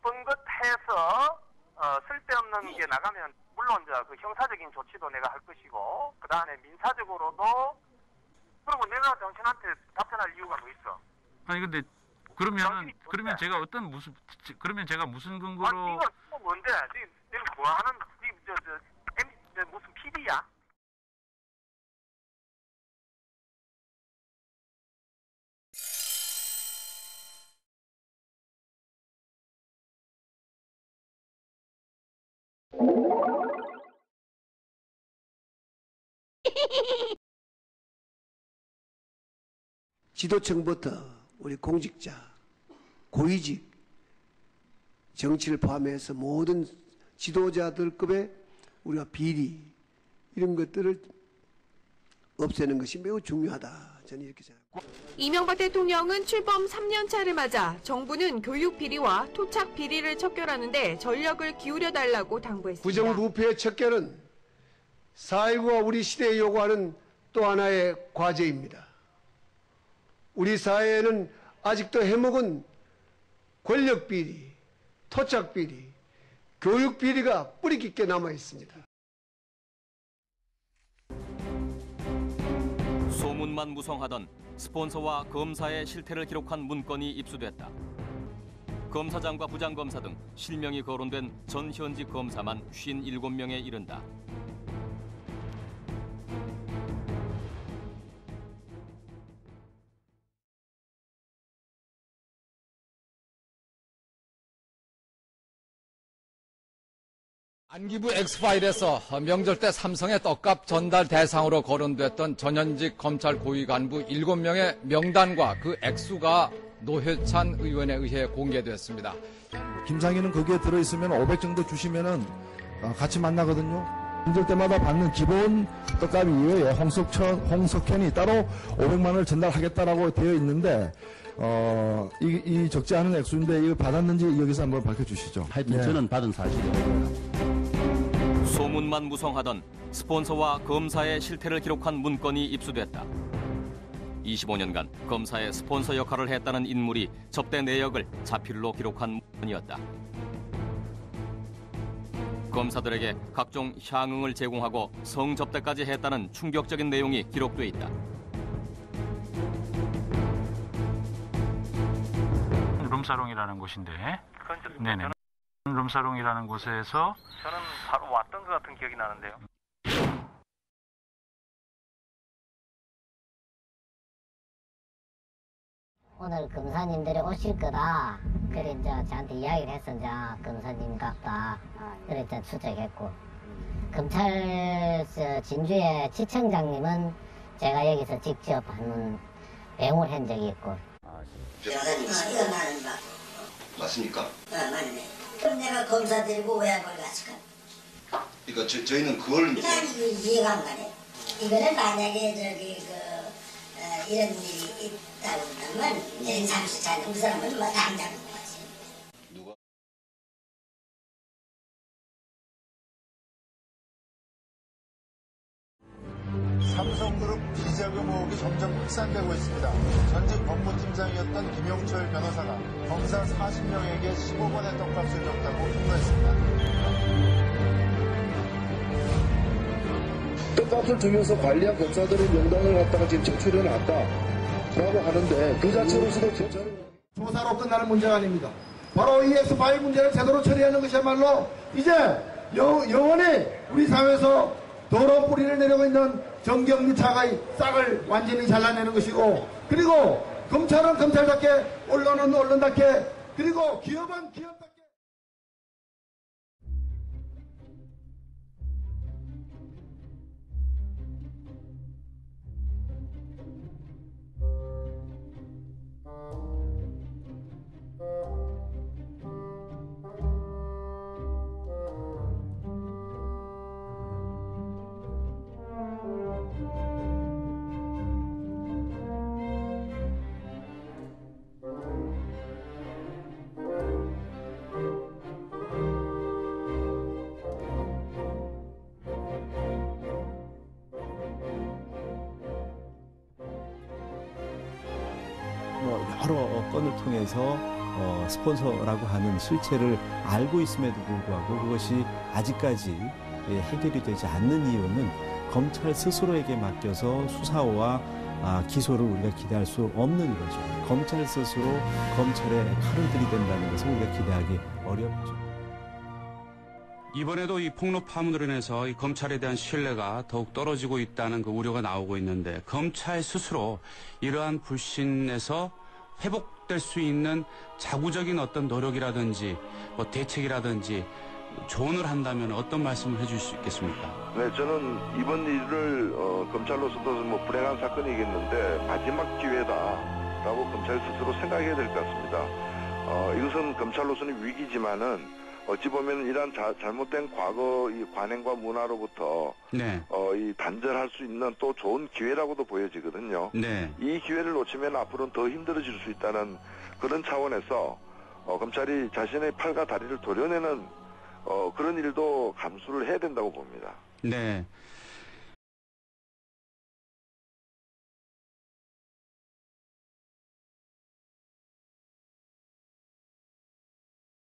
나쁜 것 해서 어, 쓸데없는 게 나가면 물론 이제 그 형사적인 조치도 내가 할 것이고 그 다음에 민사적으로도 그리고 내가 당신한테 답변할 이유가 뭐 있어? 아니 근데 그러면 뭔데? 제가 어떤 무슨 그러면 제가 무슨 아, 근거로 이거 또 뭔데? 니, 니는 뭐 하는, 니, 저, 저, 저 무슨 PD야? 지도층부터 우리 공직자, 고위직, 정치를 포함해서 모든 지도자들급의 우리가 비리 이런 것들을 없애는 것이 매우 중요하다. 저는 이렇게 생각합니다. 이명박 대통령은 출범 3년차를 맞아 정부는 교육 비리와 토착 비리를 척결하는데 전력을 기울여 달라고 당부했습니다. 부정부패의 척결은 4.19가 우리 시대에 요구하는 또 하나의 과제입니다. 우리 사회에는 아직도 해먹은 권력 비리, 토착 비리, 교육 비리가 뿌리 깊게 남아 있습니다. 소문만 무성하던 스폰서와 검사의 실태를 기록한 문건이 입수됐다. 검사장과 부장검사 등 실명이 거론된 전 현직 검사만 57명에 이른다. 안기부 X파일에서 명절 때 삼성의 떡값 전달 대상으로 거론됐던 전현직 검찰 고위 간부 7명의 명단과 그 액수가 노회찬 의원에 의해 공개됐습니다. 김상희는 거기에 들어있으면 500 정도 주시면은 어, 같이 만나거든요. 명절 때마다 받는 기본 떡값 이외에 홍석천, 홍석현이 따로 500만 원을 전달하겠다라고 되어 있는데 어, 이, 이 적지 않은 액수인데 이걸 받았는지 여기서 한번 밝혀주시죠. 하여튼 네. 저는 받은 사실이에요. 소문만 무성하던 스폰서와 검사의 실태를 기록한 문건이 입수됐다. 25년간 검사의 스폰서 역할을 했다는 인물이 접대 내역을 자필로 기록한 문건이었다. 검사들에게 각종 향응을 제공하고 성접대까지 했다는 충격적인 내용이 기록돼 있다. 룸사롱이라는 곳인데 네네 룸사롱이라는 곳에서 저는 바로 왔던 것 같은 기억이 나는데요. 오늘 검사님들이 오실 거다. 그래 이제 저한테 이야기를 해서 이제 검사님 같다. 그래 이제 추적했고 검찰 서 진주의 지청장님은 제가 여기서 직접 한번 배웅을 한 적이 있고 변호사님 이거 나는 봐. 맞습니까? 어, 맞네. 그럼 내가 검사 들고 왜 그걸 갔을까? 그러니까 저, 저희는 그걸 이제 난 이거 이해가 안 가네. 이거는 만약에 저기 그 어, 이런 일이 있다고 한다면 이제 잠수차는 그 사람은 뭐 당장 거지. 누가 삼성그룹 비자금 의혹이 점점 확산되고 있습니다. 법무팀장이었던 김용철 변호사가 검사 40명에게 15번의 떡값을 줬다고 폭로했습니다. 떡값을 주면서 관리한 검사들의 명단을 갖다가 지금 제출해 놨다 라고 하는데 그 자체로서도 저는 조사로 끝나는 문제가 아닙니다. 바로 이 X5 문제를 제대로 처리하는 것이야말로 이제 영, 영원히 우리 사회에서 더러운 뿌리를 내리고 있는 정경미 차가의 싹을 완전히 잘라내는 것이고 그리고 검찰은 검찰답게 언론은 언론답게 그리고 기업은 기업답게 여러 건을 통해서 어, 스폰서라고 하는 실체를 알고 있음에도 불구하고 그것이 아직까지 예, 해결이 되지 않는 이유는 검찰 스스로에게 맡겨서 수사와 아, 기소를 우리가 기대할 수 없는 거죠. 검찰 스스로 검찰에 칼을 들이댄다는 것을 우리가 기대하기 어렵죠. 이번에도 이 폭로 파문으로 인해서 이 검찰에 대한 신뢰가 더욱 떨어지고 있다는 그 우려가 나오고 있는데 검찰 스스로 이러한 불신에서 회복될 수 있는 자구적인 어떤 노력이라든지 뭐 대책이라든지 조언을 한다면 어떤 말씀을 해줄 수 있겠습니까? 네, 저는 이번 일을 어, 검찰로서도 뭐 불행한 사건이겠는데 마지막 기회다라고 검찰 스스로 생각해야 될 것 같습니다. 어, 이것은 검찰로서는 위기지만은 어찌 보면 이러한 자- 잘못된 과거 이 관행과 문화로부터 네. 어, 이 단절할 수 있는 또 좋은 기회라고도 보여지거든요. 네. 이 기회를 놓치면 앞으로는 더 힘들어질 수 있다는 그런 차원에서 어, 검찰이 자신의 팔과 다리를 도려내는 어, 그런 일도 감수를 해야 된다고 봅니다. 네.